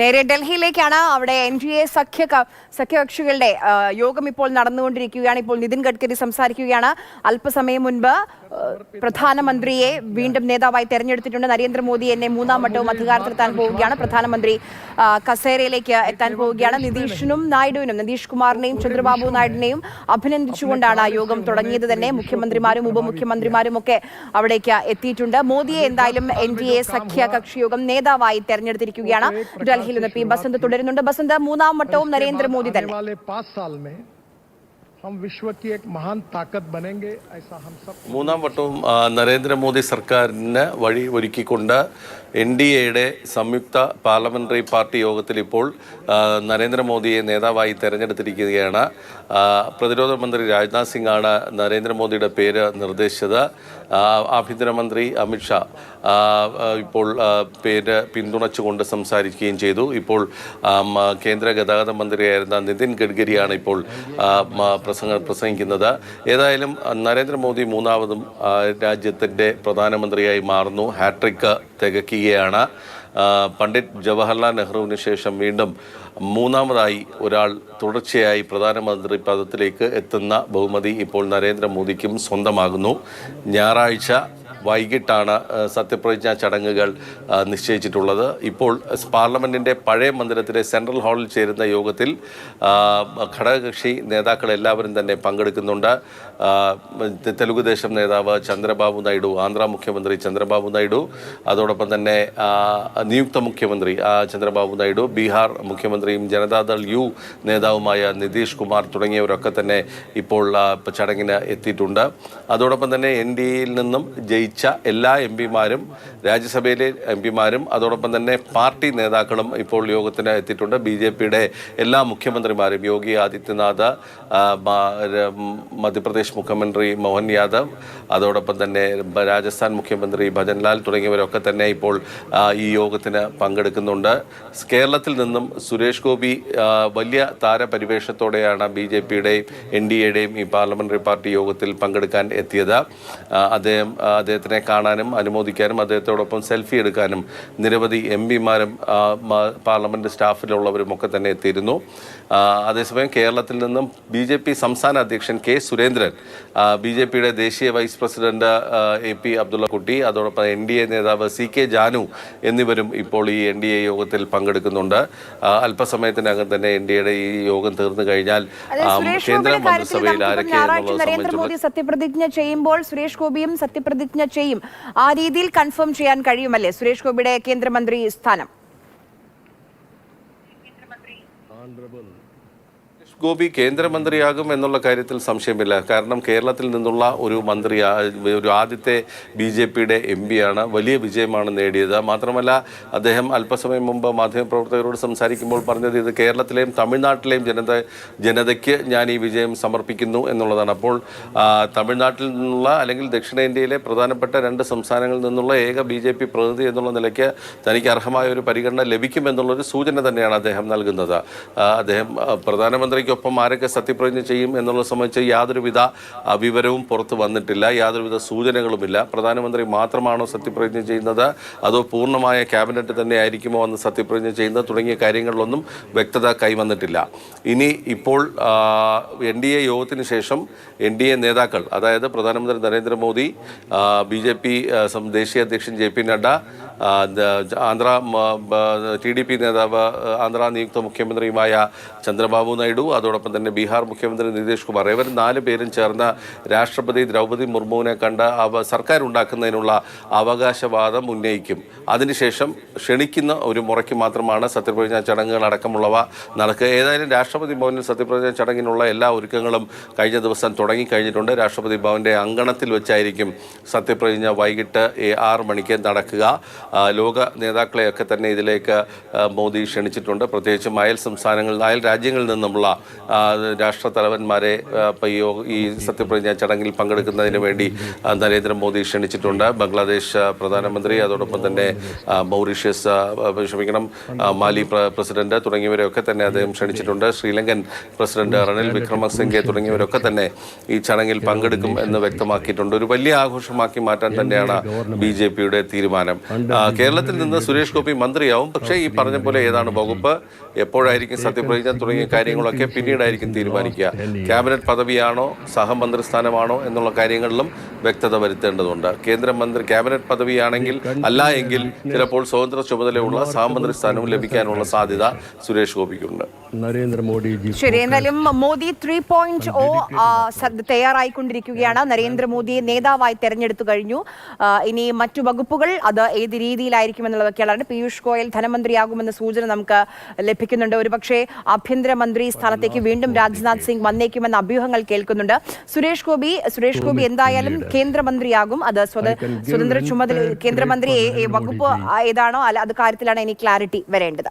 നേരെ ഡൽഹിയിലേക്കാണ് അവിടെ N D A സഖ്യ സഖ്യകക്ഷികളുടെ യോഗം ഇപ്പോൾ നടന്നുകൊണ്ടിരിക്കുകയാണ്. ഇപ്പോൾ നിതിൻ ഗഡ്കരി സംസാരിക്കുകയാണ്. അല്പസമയം മുൻപ് പ്രധാനമന്ത്രിയെ വീണ്ടും നേതാവായി തെരഞ്ഞെടുത്തിട്ടുണ്ട്. നരേന്ദ്രമോദി എന്നെ മൂന്നാം വട്ടവും അധികാരത്തിലെത്താൻ പോവുകയാണ്. പ്രധാനമന്ത്രി കസേരയിലേക്ക് എത്താൻ പോവുകയാണ്. നിതീഷിനും നായിഡുവിനും നിതീഷ് കുമാറിനെയും ചന്ദ്രബാബു നായിഡുവിനെയും അഭിനന്ദിച്ചുകൊണ്ടാണ് യോഗം തുടങ്ങിയത് തന്നെ. മുഖ്യമന്ത്രിമാരും ഉപമുഖ്യമന്ത്രിമാരും ഒക്കെ അവിടേക്ക് എത്തിയിട്ടുണ്ട്. മോദിയെ എന്തായാലും എൻ ഡി എ സഖ്യ നേതാവായി തെരഞ്ഞെടുത്തിരിക്കുകയാണ്. ഡൽഹിയിൽ നിന്ന് പി ബസന്ത് തുടരുന്നുണ്ട്. ബസന്ത് മൂന്നാം വട്ടവും നരേന്ദ്രമോദി തന്നെ. മൂന്നാം വട്ടവും നരേന്ദ്രമോദി സർക്കാരിന് വഴി ഒരുക്കിക്കൊണ്ട് എൻ ഡി എയുടെ സംയുക്ത പാർലമെന്ററി പാർട്ടി യോഗത്തിൽ ഇപ്പോൾ നരേന്ദ്രമോദിയെ നേതാവായി തെരഞ്ഞെടുത്തിരിക്കുകയാണ്. പ്രതിരോധ മന്ത്രി രാജ്നാഥ് സിംഗാണ് നരേന്ദ്രമോദിയുടെ പേര് നിർദ്ദേശിച്ചത്. ആഭ്യന്തരമന്ത്രി അമിത്ഷാ ഇപ്പോൾ പേര് പിന്തുണച്ചുകൊണ്ട് സംസാരിക്കുകയും ചെയ്തു. ഇപ്പോൾ കേന്ദ്ര ഗതാഗത മന്ത്രിയായിരുന്ന നിതിൻ ഗഡ്കരിയാണ് ഇപ്പോൾ പ്രസംഗ പ്രസംഗിക്കുന്നത്. ഏതായാലും നരേന്ദ്രമോദി മൂന്നാമതും രാജ്യത്തിന്റെ പ്രധാനമന്ത്രിയായി മാറുന്നു. ഹാട്രിക്ക് തികയ്ക്കുകയാണ് പണ്ഡിറ്റ് ജവഹർലാൽ നെഹ്റുവിന് ശേഷം വീണ്ടും മൂന്നാമതായി ഒരാൾ തുടർച്ചയായി പ്രധാനമന്ത്രി പദത്തിലേക്ക് എത്തുന്ന ബഹുമതി ഇപ്പോൾ നരേന്ദ്രമോദിക്കും സ്വന്തമാകുന്നു. ഞായറാഴ്ച വൈകിട്ടാണ് സത്യപ്രതിജ്ഞാ ചടങ്ങുകൾ നിശ്ചയിച്ചിട്ടുള്ളത്. ഇപ്പോൾ പാർലമെന്റിന്റെ പഴയ മന്ദിരത്തിലെ സെൻട്രൽ ഹാളിൽ ചേരുന്ന യോഗത്തിൽ ഘടകകക്ഷി നേതാക്കൾ എല്ലാവരും തന്നെ പങ്കെടുക്കുന്നുണ്ട്. തെലുഗുദേശം നേതാവ് ചന്ദ്രബാബു നായിഡു ആന്ധ്ര മുഖ്യമന്ത്രി ചന്ദ്രബാബു നായിഡു അതോടൊപ്പം തന്നെ നിയുക്ത മുഖ്യമന്ത്രി ചന്ദ്രബാബു നായിഡു ബീഹാർ മുഖ്യമന്ത്രിയും ജനതാദൾ യു നേതാവുമായ നിതീഷ് കുമാർ തുടങ്ങിയവരൊക്കെ തന്നെ ഇപ്പോൾ ചടങ്ങിന് എത്തിയിട്ടുണ്ട്. അതോടൊപ്പം തന്നെ എൻ ഡി എയിൽ നിന്നും ജയിച്ച എല്ലാ എം പിമാരും രാജ്യസഭയിലെ എം പിമാരും അതോടൊപ്പം തന്നെ പാർട്ടി നേതാക്കളും ഇപ്പോൾ യോഗത്തിന് എത്തിയിട്ടുണ്ട്. ബി ജെ പിയുടെ എല്ലാ മുഖ്യമന്ത്രിമാരും യോഗി ആദിത്യനാഥ് മധ്യപ്രദേശ് മുഖ്യമന്ത്രി മോഹൻ യാദവ് അതോടൊപ്പം തന്നെ രാജസ്ഥാൻ മുഖ്യമന്ത്രി ഭജൻലാൽ തുടങ്ങിയവരൊക്കെ തന്നെ ഇപ്പോൾ ഈ യോഗത്തിന് പങ്കെടുക്കുന്നുണ്ട്. കേരളത്തിൽ നിന്നും സുരേഷ് ഗോപി വലിയ താരപരിവേഷത്തോടെയാണ് ബി ജെ പിയുടെയും എൻ ഡി എയുടെയും ഈ പാർലമെന്ററി പാർട്ടി യോഗത്തിൽ പങ്കെടുക്കാൻ എത്തിയത്. അദ്ദേഹം ആ, അദ്ദേഹത്തിനെ കാണാനും അനുമോദിക്കാനും അദ്ദേഹത്തോടൊപ്പം സെൽഫി എടുക്കാനും നിരവധി എം പിമാരും പാർലമെന്റ് സ്റ്റാഫിലുള്ളവരും ഒക്കെ തന്നെ എത്തിയിരുന്നു. അതേസമയം കേരളത്തിൽ നിന്നും ബി ജെ പി സംസ്ഥാന അധ്യക്ഷൻ കെ സുരേന്ദ്രൻ ബി ജെ പിയുടെ ദേശീയ vice president A P Abdulla Kutty അതോടൊപ്പം എൻ ഡി എ നേതാവ് സി കെ ജാനു എന്നിവരും ഇപ്പോൾ ഈ എൻ ഡി എ യോഗത്തിൽ പങ്കെടുക്കുന്നുണ്ട്. അല്പസമയത്തിനകം തന്നെ എൻ ഡി എയുടെ ഈ യോഗം തീർന്നു കഴിഞ്ഞാൽ കേന്ദ്ര മന്ത്രിസഭയിൽ ആരൊക്കെ നരേന്ദ്രമോദി സത്യപ്രതിജ്ഞ ചെയ്യുമ്പോൾ സുരേഷ് ഗോപിയും സത്യപ്രതിജ്ഞ ചെയ്യും. ആ രീതിയിൽ കൺഫേം ചെയ്യാൻ കഴിയുമല്ലേ? സുരേഷ് ഗോപിയുടെ കേന്ദ്രമന്ത്രി സ്ഥാനം? ഗോപി കേന്ദ്രമന്ത്രിയാകും എന്നുള്ള കാര്യത്തിൽ സംശയമില്ല. കാരണം കേരളത്തിൽ നിന്നുള്ള ഒരു മന്ത്രി ഒരു ആദ്യത്തെ ബി ജെ പിയുടെ എം പിയാണ് വലിയ വിജയമാണ് നേടിയത്. മാത്രമല്ല അദ്ദേഹം അല്പസമയം മുമ്പ് മാധ്യമപ്രവർത്തകരോട് സംസാരിക്കുമ്പോൾ പറഞ്ഞത് ഇത് കേരളത്തിലെയും തമിഴ്നാട്ടിലെയും ജനത ജനതയ്ക്ക് ഞാൻ ഈ വിജയം സമർപ്പിക്കുന്നു എന്നുള്ളതാണ്. അപ്പോൾ തമിഴ്നാട്ടിൽ നിന്നുള്ള അല്ലെങ്കിൽ ദക്ഷിണേന്ത്യയിലെ പ്രധാനപ്പെട്ട രണ്ട് സംസ്ഥാനങ്ങളിൽ നിന്നുള്ള ഏക ബി ജെ പി പ്രതിനിധി എന്നുള്ള നിലയ്ക്ക് തനിക്ക് അർഹമായ ഒരു പരിഗണന ലഭിക്കുമെന്നുള്ളൊരു സൂചന തന്നെയാണ് അദ്ദേഹം നൽകുന്നത്. അദ്ദേഹം ആ, പ്രധാനമന്ത്രിക്കൊപ്പം ആരൊക്കെ സത്യപ്രതിജ്ഞ ചെയ്യും എന്നുള്ളത് സംബന്ധിച്ച് യാതൊരുവിധ വിവരവും പുറത്തു വന്നിട്ടില്ല. യാതൊരുവിധ സൂചനകളുമില്ല. പ്രധാനമന്ത്രി മാത്രമാണോ സത്യപ്രതിജ്ഞ ചെയ്യുന്നത്? അതോ പൂർണമായ ക്യാബിനറ്റ് തന്നെ ആയിരിക്കുമോ എന്ന് സത്യപ്രതിജ്ഞ ചെയ്യുന്നത്? തുടങ്ങിയ കാര്യങ്ങളിലൊന്നും വ്യക്തത കൈവന്നിട്ടില്ല. ഇനി ഇപ്പോൾ എൻ ഡി എ യോഗത്തിന് ശേഷം എൻ ഡി എ നേതാക്കൾ അതായത് പ്രധാനമന്ത്രി നരേന്ദ്രമോദി ബി ജെ പി ദേശീയ അധ്യക്ഷൻ J P Nadda Andhra T D P നേതാവ് ആന്ധ്ര നിയുക്ത മുഖ്യമന്ത്രിയുമായ ചന്ദ്രബാബു നായിഡു അതോടൊപ്പം തന്നെ ബീഹാർ മുഖ്യമന്ത്രി നിതീഷ് കുമാർ. ഇവർ നാല് പേരും ചേർന്ന രാഷ്ട്രപതി ദ്രൗപദി മുർമുവിനെ കണ്ട് അവ സർക്കാർ ഉണ്ടാക്കുന്നതിനുള്ള അവകാശവാദം ഉന്നയിക്കും. അതിനുശേഷം ക്ഷണിക്കുന്ന ഒരു മുറയ്ക്ക് മാത്രമാണ് സത്യപ്രതിജ്ഞാ ചടങ്ങുകൾ അടക്കമുള്ളവ നടക്കുക. ഏതായാലും രാഷ്ട്രപതി ഭവനിൽ സത്യപ്രതിജ്ഞാ ചടങ്ങിനുള്ള എല്ലാ ഒരുക്കങ്ങളും കഴിഞ്ഞ ദിവസം തുടങ്ങിക്കഴിഞ്ഞിട്ടുണ്ട്. രാഷ്ട്രപതി ഭവന്റെ അങ്കണത്തിൽ വെച്ചായിരിക്കും സത്യപ്രതിജ്ഞ വൈകിട്ട് ആറ് മണിക്ക് നടക്കുക. ലോക നേതാക്കളെയൊക്കെ തന്നെ ഇതിലേക്ക് മോദി ക്ഷണിച്ചിട്ടുണ്ട്. പ്രത്യേകിച്ചും അയൽ സംസ്ഥാനങ്ങളിൽ അയൽ രാജ്യങ്ങളിൽ നിന്നുമുള്ള ആ, രാഷ്ട്രത്തലവന്മാരെ ആ, ഈ സത്യപ്രതിജ്ഞ ചടങ്ങിൽ പങ്കെടുക്കുന്നതിന് വേണ്ടി നരേന്ദ്രമോദി ക്ഷണിച്ചിട്ടുണ്ട്. ബംഗ്ലാദേശ് പ്രധാനമന്ത്രി അതോടൊപ്പം തന്നെ മൗറീഷ്യസ് ക്ഷമിക്കണം മാലി പ്രസിഡന്റ് തുടങ്ങിയവരെയൊക്കെ തന്നെ അദ്ദേഹം ക്ഷണിച്ചിട്ടുണ്ട്. Sri Lankan president Ranil Wickremesinghe തുടങ്ങിയവരൊക്കെ തന്നെ ഈ ചടങ്ങിൽ പങ്കെടുക്കും എന്ന് വ്യക്തമാക്കിയിട്ടുണ്ട്. ഒരു വലിയ ആഘോഷമാക്കി മാറ്റാൻ തന്നെയാണ് ബി ജെ പിയുടെ തീരുമാനം. കേരളത്തിൽ നിന്ന് സുരേഷ് ഗോപി മന്ത്രിയാവും. പക്ഷേ ഈ പറഞ്ഞ പോലെ ഏതാണ് വകുപ്പ്? എപ്പോഴായിരിക്കും സത്യപ്രതിജ്ഞ തുടങ്ങിയ കാര്യങ്ങളൊക്കെ പിന്നീടായിരിക്കും തീരുമാനിക്കുക. ക്യാബിനറ്റ് പദവിയാണോ സഹമന്ത്രിസ്ഥാനമാണോ എന്നുള്ള കാര്യങ്ങളിലും വ്യക്തത വരുത്തേണ്ടതുണ്ട്. കേന്ദ്രമന്ത്രി ക്യാബിനറ്റ് പദവിയാണെങ്കിൽ അല്ല എങ്കിൽ ചിലപ്പോൾ സ്വതന്ത്ര ചുമതലയുള്ള സഹമന്ത്രി സ്ഥാനവും ലഭിക്കാനുള്ള സാധ്യത സുരേഷ് ഗോപിക്കുണ്ട്. ശരി എന്നാലും മോദി ത്രീ പോയിന്റ് ഓ തയ്യാറായിക്കൊണ്ടിരിക്കുകയാണ്. നരേന്ദ്രമോദിയെ നേതാവായി തെരഞ്ഞെടുത്തു കഴിഞ്ഞു. ഇനി മറ്റു വകുപ്പുകൾ അത് ഏത് രീതിയിലായിരിക്കും എന്നുള്ളതൊക്കെയാണ് പീയൂഷ് ഗോയൽ ധനമന്ത്രിയാകുമെന്ന സൂചന നമുക്ക് ലഭിക്കുന്നുണ്ട്. ഒരുപക്ഷെ ആഭ്യന്തരമന്ത്രി സ്ഥാനത്ത് സ്ഥാനത്തേക്ക് വീണ്ടും രാജ്നാഥ് സിംഗ് വന്നേക്കുമെന്ന അഭ്യൂഹങ്ങൾ കേൾക്കുന്നുണ്ട്. സുരേഷ് ഗോപി സുരേഷ് ഗോപി എന്തായാലും കേന്ദ്രമന്ത്രിയാകും. അത് സ്വത- സ്വതന്ത്ര ചുമതല കേന്ദ്രമന്ത്രി വകുപ്പ് ഏതാണോ അല്ല അത് കാര്യത്തിലാണ് ഇനി ക്ലാരിറ്റി വരേണ്ടത്.